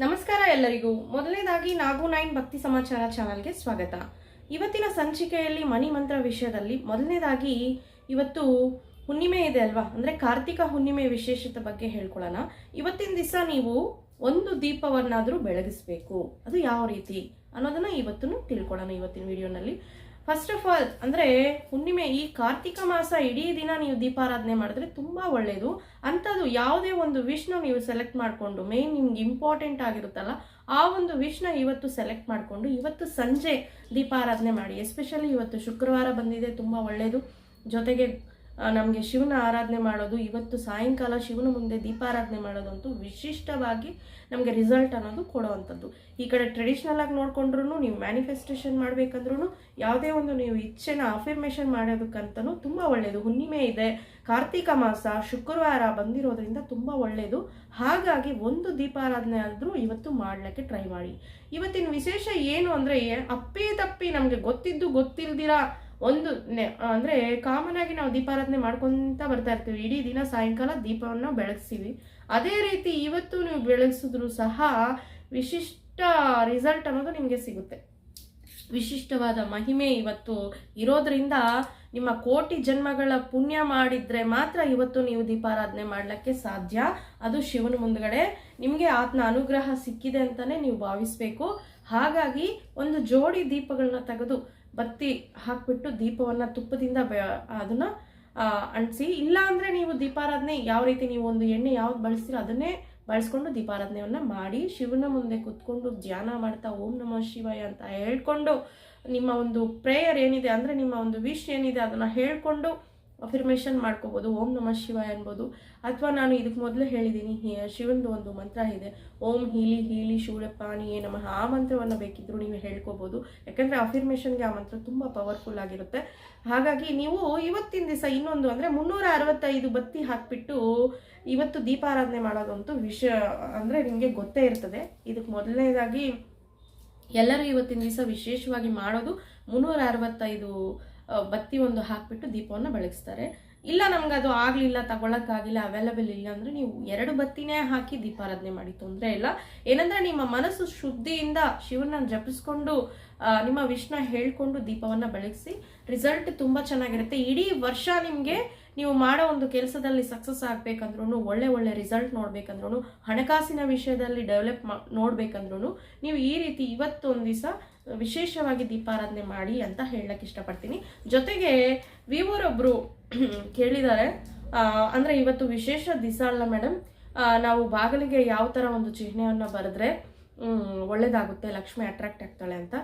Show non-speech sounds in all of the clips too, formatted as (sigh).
ನಮಸ್ಕಾರ ಎಲ್ಲರಿಗೂ. ಮೊದಲನೇದಾಗಿ ನಾಗು ನೈನ್ ಭಕ್ತಿ ಸಮಾಚಾರ ಚಾನಲ್ಗೆ ಸ್ವಾಗತ. ಇವತ್ತಿನ ಸಂಚಿಕೆಯಲ್ಲಿ ಮನಿ ಮಂತ್ರ ವಿಷಯದಲ್ಲಿ ಮೊದಲನೇದಾಗಿ ಇವತ್ತು ಹುಣ್ಣಿಮೆ ಇದೆ ಅಲ್ವಾ? ಅಂದರೆ ಕಾರ್ತಿಕ ಹುಣ್ಣಿಮೆ ವಿಶೇಷತೆ ಬಗ್ಗೆ ಹೇಳ್ಕೊಳ್ಳೋಣ. ಇವತ್ತಿನ ದಿವಸ ನೀವು ಒಂದು ದೀಪವನ್ನಾದರೂ ಬೆಳಗಿಸ್ಬೇಕು. ಅದು ಯಾವ ರೀತಿ ಅನ್ನೋದನ್ನ ಇವತ್ತು ತಿಳ್ಕೊಳ್ಳೋಣ ಇವತ್ತಿನ ವಿಡಿಯೋನಲ್ಲಿ ಫಸ್ಟ್ ಆಫ್ ಆಲ್ ಅಂದರೆ ಹುಣ್ಣಿಮೆ ಈ ಕಾರ್ತಿಕ ಮಾಸ ಇಡೀ ದಿನ ನೀವು ದೀಪಾರಾಧನೆ ಮಾಡಿದ್ರೆ ತುಂಬ ಒಳ್ಳೆಯದು ಅಂಥದ್ದು ಯಾವುದೇ ಒಂದು ವಿಷ್ನ ನೀವು ಸೆಲೆಕ್ಟ್ ಮಾಡಿಕೊಂಡು ಮೇನ್ ನಿಮ್ಗೆ ಇಂಪಾರ್ಟೆಂಟ್ ಆಗಿರುತ್ತಲ್ಲ, ಆ ಒಂದು ವಿಷ್ನ ಇವತ್ತು ಸೆಲೆಕ್ಟ್ ಮಾಡಿಕೊಂಡು ಇವತ್ತು ಸಂಜೆ ದೀಪಾರಾಧನೆ ಮಾಡಿ. ಎಸ್ಪೆಷಲಿ ಇವತ್ತು ಶುಕ್ರವಾರ ಬಂದಿದೆ, ತುಂಬ ಒಳ್ಳೆಯದು ಜೊತೆಗೆ ನಮಗೆ ಶಿವನ ಆರಾಧನೆ ಮಾಡೋದು, ಇವತ್ತು ಸಾಯಂಕಾಲ ಶಿವನ ಮುಂದೆ ದೀಪಾರಾಧನೆ ಮಾಡೋದಂತೂ ವಿಶಿಷ್ಟವಾಗಿ ನಮಗೆ ರಿಸಲ್ಟ್ ಅನ್ನೋದು ಕೊಡುವಂಥದ್ದು. ಈ ಕಡೆ ಟ್ರೆಡಿಷ್ನಲ್ ಆಗಿ ನೋಡ್ಕೊಂಡ್ರು ನೀವು ಮ್ಯಾನಿಫೆಸ್ಟೇಷನ್ ಮಾಡಬೇಕಂದ್ರೂ ಯಾವುದೇ ಒಂದು ನೀವು ಇಚ್ಛೆನ ಅಫಿರ್ಮೇಷನ್ ಮಾಡೋದಕ್ಕಂತಲೂ ತುಂಬ ಒಳ್ಳೆಯದು ಹುಣ್ಣಿಮೆ ಇದೆ, ಕಾರ್ತಿಕ ಮಾಸ, ಶುಕ್ರವಾರ ಬಂದಿರೋದ್ರಿಂದ ತುಂಬ ಒಳ್ಳೆಯದು ಹಾಗಾಗಿ ಒಂದು ದೀಪಾರಾಧನೆ ಆದರೂ ಇವತ್ತು ಮಾಡಲಿಕ್ಕೆ ಟ್ರೈ ಮಾಡಿ. ಇವತ್ತಿನ ವಿಶೇಷ ಏನು ಅಂದರೆ ಅಪ್ಪಿ ತಪ್ಪಿ ನಮಗೆ ಗೊತ್ತಿದ್ದು ಗೊತ್ತಿಲ್ದಿರ ಒಂದು ಅಂದ್ರೆ ಕಾಮನ್ ಆಗಿ ನಾವು ದೀಪಾರಾಧನೆ ಮಾಡ್ಕೊಂತ ಬರ್ತಾ ಇರ್ತೀವಿ. ಇಡೀ ದಿನ ಸಾಯಂಕಾಲ ದೀಪವನ್ನು ಬೆಳಗ್ಸ್ತೀವಿ. ಅದೇ ರೀತಿ ಇವತ್ತು ನೀವು ಬೆಳಗಿಸಿದ್ರು ಸಹ ವಿಶಿಷ್ಟ ರಿಸಲ್ಟ್ ಅನ್ನೋದು ನಿಮಗೆ ಸಿಗುತ್ತೆ. ವಿಶಿಷ್ಟವಾದ ಮಹಿಮೆ ಇವತ್ತು ಇರೋದ್ರಿಂದ ನಿಮ್ಮ ಕೋಟಿ ಜನ್ಮಗಳ ಪುಣ್ಯ ಮಾಡಿದ್ರೆ ಮಾತ್ರ ಇವತ್ತು ನೀವು ದೀಪಾರಾಧನೆ ಮಾಡಲಿಕ್ಕೆ ಸಾಧ್ಯ. ಅದು ಶಿವನ ಮುಂದ್ಗಡೆ ನಿಮಗೆ ಆತನ ಅನುಗ್ರಹ ಸಿಕ್ಕಿದೆ ಅಂತಾನೆ ನೀವು ಭಾವಿಸ್ಬೇಕು. ಹಾಗಾಗಿ ಒಂದು ಜೋಡಿ ದೀಪಗಳನ್ನ ತೆಗೆದು ಬತ್ತಿ ಹಾಕ್ಬಿಟ್ಟು ದೀಪವನ್ನ ತುಪ್ಪದಿಂದ ಬೆ ಅದನ್ನು ಅಂಟಿಸಿ. ಇಲ್ಲ ಅಂದ್ರೆ ನೀವು ದೀಪಾರಾಧನೆ ಯಾವ ರೀತಿ ನೀವು ಒಂದು ಎಣ್ಣೆ ಯಾವ್ದು ಬಳಸ್ತೀರೋ ಅದನ್ನೇ ಬಳಸ್ಕೊಂಡು ದೀಪಾರಾಧನೆಯನ್ನ ಮಾಡಿ ಶಿವನ ಮುಂದೆ ಕುತ್ಕೊಂಡು ಧ್ಯಾನ ಮಾಡ್ತಾ ಓಂ ನಮಃ ಶಿವಾಯ ಅಂತ ಹೇಳ್ಕೊಂಡು ನಿಮ್ಮ ಒಂದು ಪ್ರೇಯರ್ ಏನಿದೆ ಅಂದರೆ ನಿಮ್ಮ ಒಂದು ವಿಶ್ ಏನಿದೆ ಅದನ್ನು ಹೇಳ್ಕೊಂಡು ಅಫಿರ್ಮೇಷನ್ ಮಾಡ್ಕೋಬೋದು, ಓಂ ನಮಃ ಶಿವಾಯ ಅನ್ಬೋದು. ಅಥವಾ ನಾನು ಇದಕ್ಕೆ ಮೊದಲು ಹೇಳಿದ್ದೀನಿ ಶಿವಂದು ಒಂದು ಮಂತ್ರ ಇದೆ. ಓಂ ಹೀಲಿ ಹೀಲಿ ಶೂರಪಾಣಿಯೇ ನಮಃ. ಆ ಮಂತ್ರವನ್ನು ಬೇಕಿದ್ದರೂ ನೀವು ಹೇಳ್ಕೋಬೋದು. ಯಾಕಂದರೆ ಅಫಿರ್ಮೇಷನ್ಗೆ ಆ ಮಂತ್ರ ತುಂಬ ಪವರ್ಫುಲ್ ಆಗಿರುತ್ತೆ. ಹಾಗಾಗಿ ನೀವು ಇವತ್ತಿನ ದಿವಸ ಇನ್ನೊಂದು ಅಂದರೆ ಮುನ್ನೂರ ಅರವತ್ತೈದು ಬತ್ತಿ ಹಾಕಿಬಿಟ್ಟು ಇವತ್ತು ದೀಪಾರಾಧನೆ ಮಾಡೋದಂತೂ ವಿಷ ಅಂದರೆ ನಿಮಗೆ ಗೊತ್ತೇ ಇರ್ತದೆ. ಇದಕ್ಕೆ ಮೊದಲನೇದಾಗಿ ಎಲ್ಲರೂ ಇವತ್ತಿನ ದಿವಸ ವಿಶೇಷವಾಗಿ ಮಾಡೋದು ಮುನ್ನೂರ ಅರವತ್ತೈದು ಬತ್ತಿ ಒಂದು ಹಾಕ್ಬಿಟ್ಟು ದೀಪವನ್ನು ಬೆಳಗಿಸ್ತಾರೆ. ಇಲ್ಲ ನಮ್ಗೆ ಅದು ಆಗಲಿಲ್ಲ, ತಗೊಳಕ್ಕಾಗಿಲ್ಲ ಅವೈಲಬಲ್ ಇಲ್ಲ ಅಂದರೆ ನೀವು ಎರಡು ಬತ್ತಿನೇ ಹಾಕಿ ದೀಪಾರಾಧನೆ ಮಾಡಿ, ತೊಂದರೆ ಇಲ್ಲ. ಏನಂದ್ರೆ ನಿಮ್ಮ ಮನಸ್ಸು ಶುದ್ಧಿಯಿಂದ ಶಿವನ ಜಪಿಸ್ಕೊಂಡು ನಿಮ್ಮ ವಿಷ್ಣ ಹೇಳ್ಕೊಂಡು ದೀಪವನ್ನು ಬೆಳಗಿಸಿ ರಿಸಲ್ಟ್ ತುಂಬ ಚೆನ್ನಾಗಿರುತ್ತೆ. ಇಡೀ ವರ್ಷ ನಿಮಗೆ ನೀವು ಮಾಡೋ ಒಂದು ಕೆಲಸದಲ್ಲಿ ಸಕ್ಸಸ್ ಆಗ್ಬೇಕಂದ್ರೂ ಒಳ್ಳೆ ಒಳ್ಳೆ ರಿಸಲ್ಟ್ ನೋಡಬೇಕಂದ್ರೂ ಹಣಕಾಸಿನ ವಿಷಯದಲ್ಲಿ ಡೆವಲಪ್ ಮಾ ನೋಡ್ಬೇಕಂದ್ರೂ ನೀವು ಈ ರೀತಿ ಇವತ್ತೊಂದು ದಿವಸ ವಿಶೇಷವಾಗಿ ದೀಪಾರಾಧನೆ ಮಾಡಿ ಅಂತ ಹೇಳಕ್ ಇಷ್ಟಪಡ್ತೀನಿ. ಜೊತೆಗೆ ವಿವರೊಬ್ಬರು (clears throat) ಕೇಳಿದ್ದಾರೆ ಅಂದ್ರೆ ಇವತ್ತು ವಿಶೇಷ ದಿಸ ಅಲ್ಲ ಮೇಡಮ್ ನಾವು ಬಾಗಿಲಿಗೆ ಯಾವ ಥರ ಒಂದು ಚಿಹ್ನೆಯನ್ನು ಬರೆದ್ರೆ ಒಳ್ಳೇದಾಗುತ್ತೆ, ಲಕ್ಷ್ಮಿ ಅಟ್ರಾಕ್ಟ್ ಆಗ್ತಾಳೆ ಅಂತ.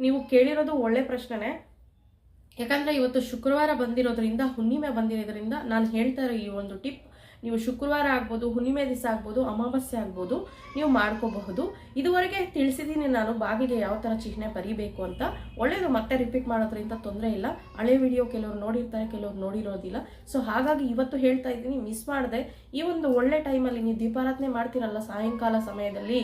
ನೀವು ಕೇಳಿರೋದು ಒಳ್ಳೆ ಪ್ರಶ್ನೆನೇ. ಯಾಕಂದರೆ ಇವತ್ತು ಶುಕ್ರವಾರ ಬಂದಿರೋದ್ರಿಂದ, ಹುಣ್ಣಿಮೆ ಬಂದಿರೋದ್ರಿಂದ ನಾನು ಹೇಳ್ತಾ ಇರೋ ಈ ಒಂದು ಟಿಪ್ ನೀವು ಶುಕ್ರವಾರ ಆಗ್ಬೋದು, ಹುಣ್ಣಿಮೆ ದಿವಸ ಆಗ್ಬೋದು, ಅಮಾವಾಸ್ಯೆ ಆಗ್ಬೋದು, ನೀವು ಮಾಡ್ಕೋಬಹುದು. ಇದುವರೆಗೆ ತಿಳಿಸಿದ್ದೀನಿ ನಾನು ಬಾಗಿಗೆ ಯಾವ ಥರ ಚಿಹ್ನೆ ಬರೀಬೇಕು ಅಂತ. ಒಳ್ಳೆಯದು ಮತ್ತೆ ರಿಪೀಟ್ ಮಾಡೋದ್ರಿಂದ ತೊಂದರೆ ಇಲ್ಲ. ಹಳೆ ವಿಡಿಯೋ ಕೆಲವರು ನೋಡಿರ್ತಾರೆ, ಕೆಲವರು ನೋಡಿರೋದಿಲ್ಲ. ಸೊ ಹಾಗಾಗಿ ಇವತ್ತು ಹೇಳ್ತಾ ಇದ್ದೀನಿ ಮಿಸ್ ಮಾಡಿದೆ. ಈ ಒಂದು ಒಳ್ಳೆ ಟೈಮಲ್ಲಿ ನೀವು ದೀಪಾರಾಧನೆ ಮಾಡ್ತೀರಲ್ಲ, ಸಾಯಂಕಾಲ ಸಮಯದಲ್ಲಿ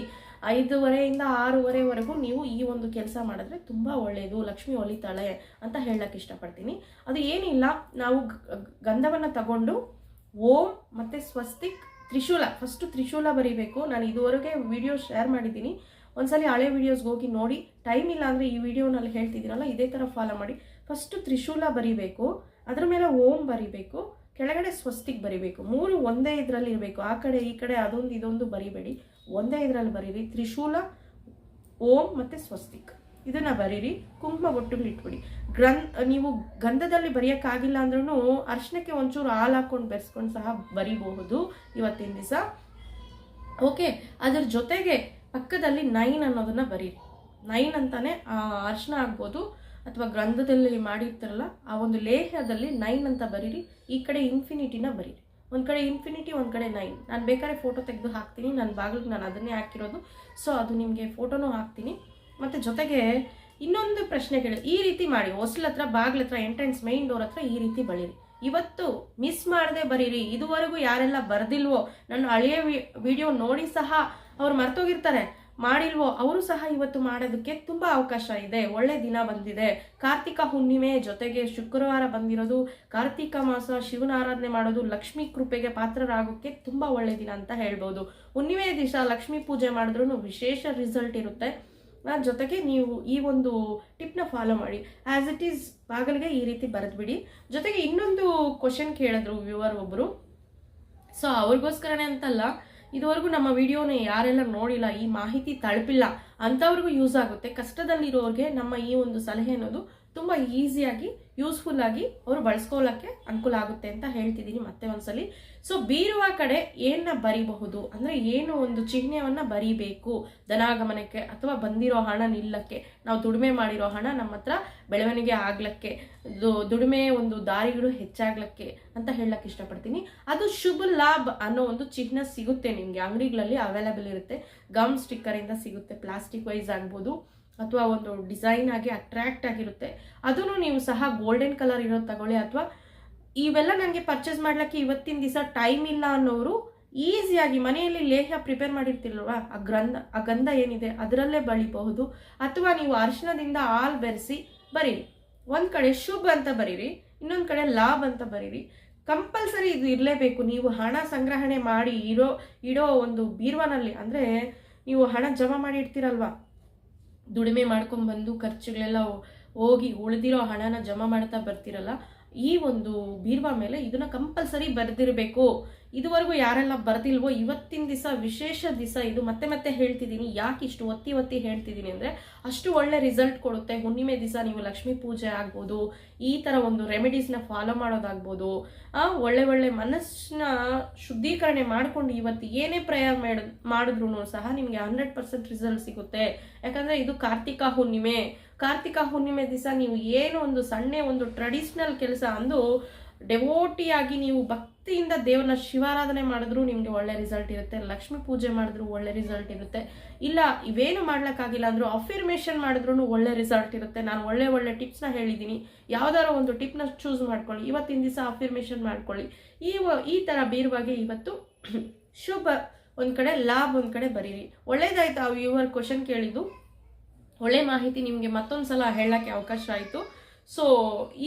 ಐದೂವರೆಯಿಂದ ಆರೂವರೆವರೆಗೂ ನೀವು ಈ ಒಂದು ಕೆಲಸ ಮಾಡಿದ್ರೆ ತುಂಬ ಒಳ್ಳೆಯದು ಲಕ್ಷ್ಮಿ ಒಲಿತಾಳೆ ಅಂತ ಹೇಳಕ್ಕೆ ಇಷ್ಟಪಡ್ತೀನಿ. ಅದು ಏನಿಲ್ಲ, ನಾವು ಗಂಧವನ್ನು ತಗೊಂಡು ಓಂ ಮತ್ತು ಸ್ವಸ್ತಿಕ್ ತ್ರಿಶೂಲ. ಫಸ್ಟು ತ್ರಿಶೂಲ ಬರೀಬೇಕು. ನಾನು ಇದುವರೆಗೆ ವಿಡಿಯೋ ಶೇರ್ ಮಾಡಿದ್ದೀನಿ. ಒಂದ್ಸಲಿ ಹಳೆ ವಿಡಿಯೋಸ್ಗೆ ಹೋಗಿ ನೋಡಿ. ಟೈಮ್ ಇಲ್ಲ ಅಂದರೆ ಈ ವಿಡಿಯೋನಲ್ಲಿ ಹೇಳ್ತಿದ್ದೀರಲ್ಲ, ಇದೇ ಥರ ಫಾಲೋ ಮಾಡಿ. ಫಸ್ಟು ತ್ರಿಶೂಲ ಬರೀಬೇಕು. ಅದ್ರ ಮೇಲೆ ಓಂ ಬರೀಬೇಕು. ಕೆಳಗಡೆ ಸ್ವಸ್ತಿಕ್ ಬರಿಬೇಕು. ಮೂರು ಒಂದೇ ಇದರಲ್ಲಿ ಇರಬೇಕು. ಆ ಕಡೆ, ಈ ಕಡೆ, ಅದೊಂದು, ಇದೊಂದು ಬರಿಬೇಡಿ. ಒಂದೇ ಇದರಲ್ಲಿ ಬರೀರಿ. ತ್ರಿಶೂಲ, ಓಂ ಮತ್ತು ಸ್ವಸ್ತಿಕ್. ಇದನ್ನ ಬರೀರಿ, ಕುಂಕುಮ ಒಟ್ಟು ಇಟ್ಬಿಡಿ. ಗ್ರನ್ ನೀವು ಗಂಧದಲ್ಲಿ ಬರೆಯೋಕ್ಕಾಗಿಲ್ಲ ಅಂದ್ರೂ ಅರ್ಶನಕ್ಕೆ ಒಂಚೂರು ಹಾಲು ಹಾಕ್ಕೊಂಡು ಬೆರೆಸ್ಕೊಂಡು ಸಹ ಬರಿಬಹುದು ಇವತ್ತಿನ ದಿವಸ. ಓಕೆ, ಅದರ ಜೊತೆಗೆ ಪಕ್ಕದಲ್ಲಿ ನೈನ್ ಅನ್ನೋದನ್ನ ಬರೀರಿ. ನೈನ್ ಅಂತಾನೆ ಅರ್ಶನ ಆಗ್ಬೋದು ಅಥವಾ ಗ್ರಂಥದಲ್ಲಿ ಮಾಡಿರ್ತಾರಲ್ಲ, ಆ ಒಂದು ಲೇಹದಲ್ಲಿ ನೈನ್ ಅಂತ ಬರೀರಿ. ಈ ಕಡೆ ಇನ್ಫಿನಿಟಿನ ಬರೀರಿ. ಒಂದು ಕಡೆ ಇನ್ಫಿನಿಟಿ ಒಂದು ಕಡೆ ನೈನ್. ನಾನು ಬೇಕಾದ್ರೆ ಫೋಟೋ ತೆಗೆದು ಹಾಕ್ತೀನಿ. ನನ್ನ ಬಾಗಿಲಿಗೆ ನಾನು ಅದನ್ನೇ ಹಾಕಿರೋದು. ಸೊ ಅದು ನಿಮಗೆ ಫೋಟೋನೂ ಹಾಕ್ತೀನಿ. ಮತ್ತು ಜೊತೆಗೆ ಇನ್ನೊಂದು ಪ್ರಶ್ನೆ ಕೇಳಿ. ಈ ರೀತಿ ಮಾಡಿ, ಹೊಸಲ ಹತ್ರ, ಬಾಗ್ಲ ಹತ್ರ ಎಂಟ್ರೆನ್ಸ್ ಮೈನ್ ಡೋರ್ ಹತ್ರ ಈ ರೀತಿ ಬಳಿರಿ. ಇವತ್ತು ಮಿಸ್ ಮಾಡದೆ ಬರೀರಿ. ಇದುವರೆಗೂ ಯಾರೆಲ್ಲ ಬರ್ದಿಲ್ವೋ, ನನ್ನ ಹಳೆಯ ವಿಡಿಯೋ ನೋಡಿ ಸಹ ಅವ್ರು ಮರ್ತೋಗಿರ್ತಾರೆ. ಮಾಡಿಲ್ವೋ, ಅವರು ಸಹ ಇವತ್ತು ಮಾಡೋದಕ್ಕೆ ತುಂಬ ಅವಕಾಶ ಇದೆ. ಒಳ್ಳೆ ದಿನ ಬಂದಿದೆ. ಕಾರ್ತಿಕ ಹುಣ್ಣಿಮೆ ಜೊತೆಗೆ ಶುಕ್ರವಾರ ಬಂದಿರೋದು. ಕಾರ್ತಿಕ ಮಾಸ, ಶಿವನ ಆರಾಧನೆ ಮಾಡೋದು, ಲಕ್ಷ್ಮೀ ಕೃಪೆಗೆ ಪಾತ್ರರಾಗೋಕ್ಕೆ ತುಂಬ ಒಳ್ಳೆ ದಿನ ಅಂತ ಹೇಳ್ಬೋದು. ಹುಣ್ಣಿಮೆ ದಿವಸ ಲಕ್ಷ್ಮೀ ಪೂಜೆ ಮಾಡಿದ್ರೂ ವಿಶೇಷ ರಿಸಲ್ಟ್ ಇರುತ್ತೆ. ಜೊತೆಗೆ ನೀವು ಈ ಒಂದು ಟಿಪ್ನ ಫಾಲೋ ಮಾಡಿ. ಆ್ಯಸ್ ಇಟ್ ಈಸ್ ಬಾಗಲಿಗೆ ಈ ರೀತಿ ಬರೆದ್ಬಿಡಿ. ಜೊತೆಗೆ ಇನ್ನೊಂದು ಕ್ವಶನ್ ಕೇಳಿದ್ರು ವ್ಯೂವರ್ ಒಬ್ಬರು ಸೊ ಅವ್ರಿಗೋಸ್ಕರನೇ ಅಂತಲ್ಲ, ಇದುವರೆಗೂ ನಮ್ಮ ವಿಡಿಯೋನ ಯಾರೆಲ್ಲ ನೋಡಿಲ್ಲ, ಈ ಮಾಹಿತಿ ತಳಪಿಲ್ಲ ಅಂಥವ್ರಿಗೂ ಯೂಸ್ ಆಗುತ್ತೆ. ಕಷ್ಟದಲ್ಲಿರೋರಿಗೆ ನಮ್ಮ ಈ ಒಂದು ಸಲಹೆ ಅನ್ನೋದು ತುಂಬ ಈಸಿಯಾಗಿ ಯೂಸ್ಫುಲ್ ಆಗಿ ಅವರು ಬಳಸ್ಕೊಳ್ಳೋಕ್ಕೆ ಅನುಕೂಲ ಆಗುತ್ತೆ ಅಂತ ಹೇಳ್ತಿದ್ದೀನಿ ಮತ್ತೆ ಒಂದ್ಸಲಿ. ಸೊ ಬೀರುವ ಕಡೆ ಏನನ್ನ ಬರಿಬಹುದು? ಅಂದರೆ ಏನು ಒಂದು ಚಿಹ್ನೆಯನ್ನು ಬರಿಬೇಕು? ಧನಾಗಮನಕ್ಕೆ ಅಥವಾ ಬಂದಿರೋ ಹಣ ನಿಲ್ಲಕ್ಕೆ? ನಾವು ದುಡಿಮೆ ಮಾಡಿರೋ ಹಣ ನಮ್ಮ ಹತ್ರ ಬೆಳವಣಿಗೆ ಆಗ್ಲಕ್ಕೆ ದುಡಿಮೆ ಒಂದು ದಾರಿಗಳು ಹೆಚ್ಚಾಗ್ಲಕ್ಕೆ ಅಂತ ಹೇಳಕ್ ಇಷ್ಟಪಡ್ತೀನಿ. ಅದು ಶುಭ ಲಾಭ ಅನ್ನೋ ಒಂದು ಚಿಹ್ನೆ ಸಿಗುತ್ತೆ ನಿಮಗೆ. ಅಂಗಡಿಗಳಲ್ಲಿ ಅವೈಲೇಬಲ್ ಇರುತ್ತೆ. ಗಮ್ ಸ್ಟಿಕ್ಕರಿಂದ ಸಿಗುತ್ತೆ. ಪ್ಲಾಸ್ಟಿಕ್ ವೈಸ್ ಆಗ್ಬೋದು. ಅಥವಾ ಒಂದು ಡಿಸೈನ್ ಆಗಿ ಅಟ್ರಾಕ್ಟ್ ಆಗಿರುತ್ತೆ. ಅದನ್ನು ನೀವು ಸಹ ಗೋಲ್ಡನ್ ಕಲರ್ ಇರೋದು ತಗೊಳ್ಳಿ ಅಥವಾ ಇವೆಲ್ಲ ನನಗೆ ಪರ್ಚೇಸ್ ಮಾಡ್ಲಿಕ್ಕೆ ಇವತ್ತಿನ ದಿವಸ ಟೈಮ್ ಇಲ್ಲ ಅನ್ನೋರು ಈಸಿಯಾಗಿ ಮನೆಯಲ್ಲಿ ಲೇಹ ಪ್ರಿಪೇರ್ ಮಾಡಿರ್ತಿಲ್ವಾ ಆ ಗ್ರಂಥ, ಆ ಗಂಧ ಏನಿದೆ ಅದರಲ್ಲೇ ಬಳಿಬಹುದು. ಅಥವಾ ನೀವು ಅರಿಶಿಣದಿಂದ ಹಾಲು ಬೆರೆಸಿ ಬರೀರಿ. ಒಂದು ಕಡೆ ಶುಭ ಅಂತ ಬರೀರಿ, ಇನ್ನೊಂದು ಕಡೆ ಲಾಭ್ ಅಂತ ಬರೀರಿ. ಕಂಪಲ್ಸರಿ ಇದು ಇರಲೇಬೇಕು. ನೀವು ಹಣ ಸಂಗ್ರಹಣೆ ಮಾಡಿ ಇರೋ, ಇಡೋ ಒಂದು ಬೀರ್ವಾನಲ್ಲಿ, ಅಂದರೆ ನೀವು ಹಣ ಜಮಾ ಮಾಡಿ ಇಡ್ತೀರಲ್ವಾ? ದುಡಿಮೆ ಮಾಡ್ಕೊಂಡ್ಬಂದು ಖರ್ಚುಗಳೆಲ್ಲ ಹೋಗಿ ಉಳಿದಿರೋ ಹಣನ ಜಮಾ ಮಾಡ್ತಾ ಬರ್ತಿರಲ್ಲ, ಈ ಒಂದು ಬೀರ್ವಾ ಮೇಲೆ ಇದನ್ನ ಕಂಪಲ್ಸರಿ ಬರೆದಿರಬೇಕು. ಇದುವರೆಗೂ ಯಾರೆಲ್ಲ ಬರ್ದಿಲ್ವೋ, ಇವತ್ತಿನ ದಿವಸ, ವಿಶೇಷ ದಿವಸ ಇದು ಮತ್ತೆ ಮತ್ತೆ ಹೇಳ್ತಿದ್ದೀನಿ. ಯಾಕೆ ಇಷ್ಟು ಒತ್ತಿ ಒತ್ತಿ ಹೇಳ್ತಿದ್ದೀನಿ ಅಂದರೆ, ಅಷ್ಟು ಒಳ್ಳೆ ರಿಸಲ್ಟ್ ಕೊಡುತ್ತೆ. ಹುಣ್ಣಿಮೆ ದಿವಸ ನೀವು ಲಕ್ಷ್ಮೀ ಪೂಜೆ ಆಗ್ಬೋದು, ಈ ಥರ ಒಂದು ರೆಮಿಡೀಸ್ನ ಫಾಲೋ ಮಾಡೋದಾಗ್ಬೋದು ಒಳ್ಳೆ ಒಳ್ಳೆ ಮನಸ್ಸನ್ನ ಶುದ್ಧೀಕರಣೆ ಮಾಡಿಕೊಂಡು ಇವತ್ತು ಏನೇ ಪ್ರಯಾಣ ಮಾಡಿದ ಮಾಡಿದ್ರು ಸಹ ನಿಮಗೆ ಹಂಡ್ರೆಡ್ ಪರ್ಸೆಂಟ್ ರಿಸಲ್ಟ್ ಸಿಗುತ್ತೆ. ಯಾಕಂದರೆ ಇದು ಕಾರ್ತಿಕ ಹುಣ್ಣಿಮೆ. ಕಾರ್ತಿಕ ಹುಣ್ಣಿಮೆ ದಿವಸ ನೀವು ಏನು ಒಂದು ಸಣ್ಣ ಒಂದು ಟ್ರೆಡಿಷ್ನಲ್ ಕೆಲಸ ಅಂದು ಡೆವೋಟಿಯಾಗಿ ನೀವು ಭಕ್ತಿಯಿಂದ ದೇವರನ್ನ ಶಿವಾರಾಧನೆ ಮಾಡಿದ್ರು ನಿಮಗೆ ಒಳ್ಳೆ ರಿಸಲ್ಟ್ ಇರುತ್ತೆ, ಲಕ್ಷ್ಮಿ ಪೂಜೆ ಮಾಡಿದ್ರು ಒಳ್ಳೆ ರಿಸಲ್ಟ್ ಇರುತ್ತೆ. ಇಲ್ಲ, ಇವೇನು ಮಾಡ್ಲಿಕ್ಕಾಗಿಲ್ಲ ಅಂದ್ರೂ ಅಫಿರ್ಮೇಷನ್ ಮಾಡಿದ್ರು ಒಳ್ಳೆ ರಿಸಲ್ಟ್ ಇರುತ್ತೆ. ನಾನು ಒಳ್ಳೆ ಒಳ್ಳೆ ಟಿಪ್ಸ್ನ ಹೇಳಿದ್ದೀನಿ. ಯಾವ್ದಾರೋ ಒಂದು ಟಿಪ್ನ ಚೂಸ್ ಮಾಡ್ಕೊಳ್ಳಿ. ಇವತ್ತಿನ ದಿವಸ ಅಫಿರ್ಮೇಷನ್ ಮಾಡ್ಕೊಳ್ಳಿ. ಈ ಈ ಥರ ಬೀರುವಾಗೆ ಇವತ್ತು (clears throat) ಶುಭ. ಒಂದು ಕಡೆ ಲಾಭ, ಒಂದು ಕಡೆ ಬರೀರಿ. ಒಳ್ಳೇದಾಯ್ತು ಆ ವ್ಯೂವರ್ ಕ್ವಶನ್ ಕೇಳಿದ್ದು. ಒಳ್ಳೆ ಮಾಹಿತಿ ನಿಮಗೆ ಮತ್ತೊಂದು ಸಲ ಹೇಳೋಕ್ಕೆ ಅವಕಾಶ ಆಯಿತು. ಸೊ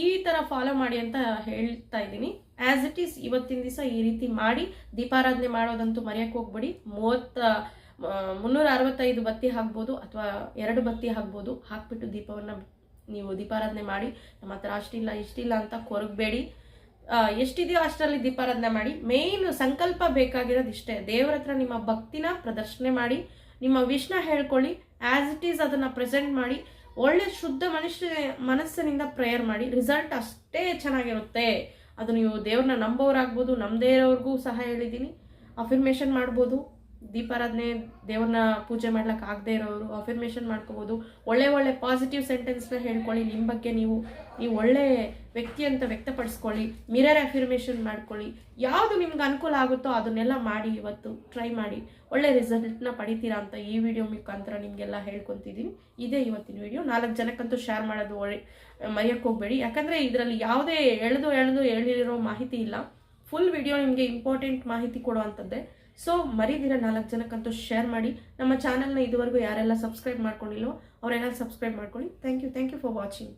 ಈ ಥರ ಫಾಲೋ ಮಾಡಿ ಅಂತ ಹೇಳ್ತಾ ಇದ್ದೀನಿ. ಆ್ಯಸ್ ಇಟ್ ಈಸ್ ಇವತ್ತಿನ ದಿವಸ ಈ ರೀತಿ ಮಾಡಿ, ದೀಪಾರಾಧನೆ ಮಾಡೋದಂತೂ ಮರೆಯೋಕ್ಕೆ ಹೋಗ್ಬೇಡಿ. ಮೂವತ್ತ ಮುನ್ನೂರ ಅರವತ್ತೈದು ಬತ್ತಿ ಹಾಕ್ಬೋದು ಅಥವಾ ಎರಡು ಬತ್ತಿ ಹಾಕ್ಬೋದು. ಹಾಕ್ಬಿಟ್ಟು ದೀಪವನ್ನು ನೀವು ದೀಪಾರಾಧನೆ ಮಾಡಿ. ನಮ್ಮ ಹತ್ರ ಅಷ್ಟಿಲ್ಲ, ಇಷ್ಟಿಲ್ಲ ಅಂತ ಕೊರಗಬೇಡಿ. ಎಷ್ಟಿದೆಯೋ ಅಷ್ಟರಲ್ಲಿ ದೀಪಾರಾಧನೆ ಮಾಡಿ. ಮೇಯ್ನ್ ಸಂಕಲ್ಪ ಬೇಕಾಗಿರೋದು ಇಷ್ಟೇ. ದೇವರ ಹತ್ರ ನಿಮ್ಮ ಭಕ್ತಿನ ಪ್ರದರ್ಶನೆ ಮಾಡಿ. ನಿಮ್ಮ ವಿಷ್ಣ ಹೇಳ್ಕೊಳ್ಳಿ. ಆ್ಯಸ್ ಇಟ್ ಈಸ್ ಅದನ್ನು ಪ್ರೆಸೆಂಟ್ ಮಾಡಿ. ಒಳ್ಳೆ ಶುದ್ಧ ಮನುಷ್ಯ ಮನಸ್ಸಿನಿಂದ ಪ್ರೇಯರ್ ಮಾಡಿ ರಿಸಲ್ಟ್ ಅಷ್ಟೇ ಚೆನ್ನಾಗಿರುತ್ತೆ. ಅದು ನೀವು ದೇವ್ರನ್ನ ನಂಬೋರಾಗ್ಬೋದು ನಮ್ಮದೇ ಇರೋರ್ಗೂ ಸಹ ಹೇಳಿದ್ದೀನಿ. ಅಫಿರ್ಮೇಷನ್ ಮಾಡ್ಬೋದು. ದೀಪಾರಾಧನೆ ದೇವ್ರನ್ನ ಪೂಜೆ ಮಾಡ್ಲಿಕ್ಕೆ ಆಗದೆ ಇರೋರು ಅಫಿರ್ಮೇಷನ್ ಮಾಡ್ಕೋಬೋದು. ಒಳ್ಳೆ ಒಳ್ಳೆ ಪಾಸಿಟಿವ್ ಸೆಂಟೆನ್ಸ್ನ ಹೇಳ್ಕೊಳ್ಳಿ. ನಿಮ್ಮ ಬಗ್ಗೆ ನೀವು ನೀವು ಒಳ್ಳೆ ವ್ಯಕ್ತಿ ಅಂತ ವ್ಯಕ್ತಪಡಿಸ್ಕೊಳ್ಳಿ. ಮಿರರ್ ಅಫಿರ್ಮೇಷನ್ ಮಾಡ್ಕೊಳ್ಳಿ. ಯಾವುದು ನಿಮ್ಗೆ ಅನುಕೂಲ ಆಗುತ್ತೋ ಅದನ್ನೆಲ್ಲ ಮಾಡಿ ಇವತ್ತು ಟ್ರೈ ಮಾಡಿ. ಒಳ್ಳೆ ರಿಸಲ್ಟ್ನ ಪಡಿತೀರಾ ಅಂತ ಈ ವಿಡಿಯೋ ಮುಖಾಂತರ ನಿಮಗೆಲ್ಲ ಹೇಳ್ಕೊತಿದ್ದೀನಿ ಇದೇ ಇವತ್ತಿನ ವಿಡಿಯೋ ನಾಲ್ಕು ಜನಕ್ಕಂತೂ ಶೇರ್ ಮಾಡೋದು ಒಳ್ಳೆ, ಮರೆಯೋಕ್ಕೆ ಹೋಗಬೇಡಿ. ಯಾಕಂದರೆ ಇದರಲ್ಲಿ ಯಾವುದೇ ಎಳೆದು ಎಳೆದು ಹೇಳಿರೋ ಮಾಹಿತಿ ಇಲ್ಲ. ಫುಲ್ ವಿಡಿಯೋ ನಿಮಗೆ ಇಂಪಾರ್ಟೆಂಟ್ ಮಾಹಿತಿ ಕೊಡುವಂಥದ್ದೇ. ಸೊ ಮರಿದಿರ ನಾಲ್ಕು ಜನಕ್ಕಂತೂ ಶೇರ್ ಮಾಡಿ. ನಮ್ಮ ಚಾನಲ್ನ ಇದುವರೆಗೂ ಯಾರೆಲ್ಲ ಸಬ್ಸ್ಕ್ರೈಬ್ ಮಾಡ್ಕೊಂಡಿಲ್ಲೋ ಅವರೆಲ್ಲ ಸಬ್ಸ್ಕ್ರೈಬ್ ಮಾಡ್ಕೊಳ್ಳಿ. Thank you thank you for watching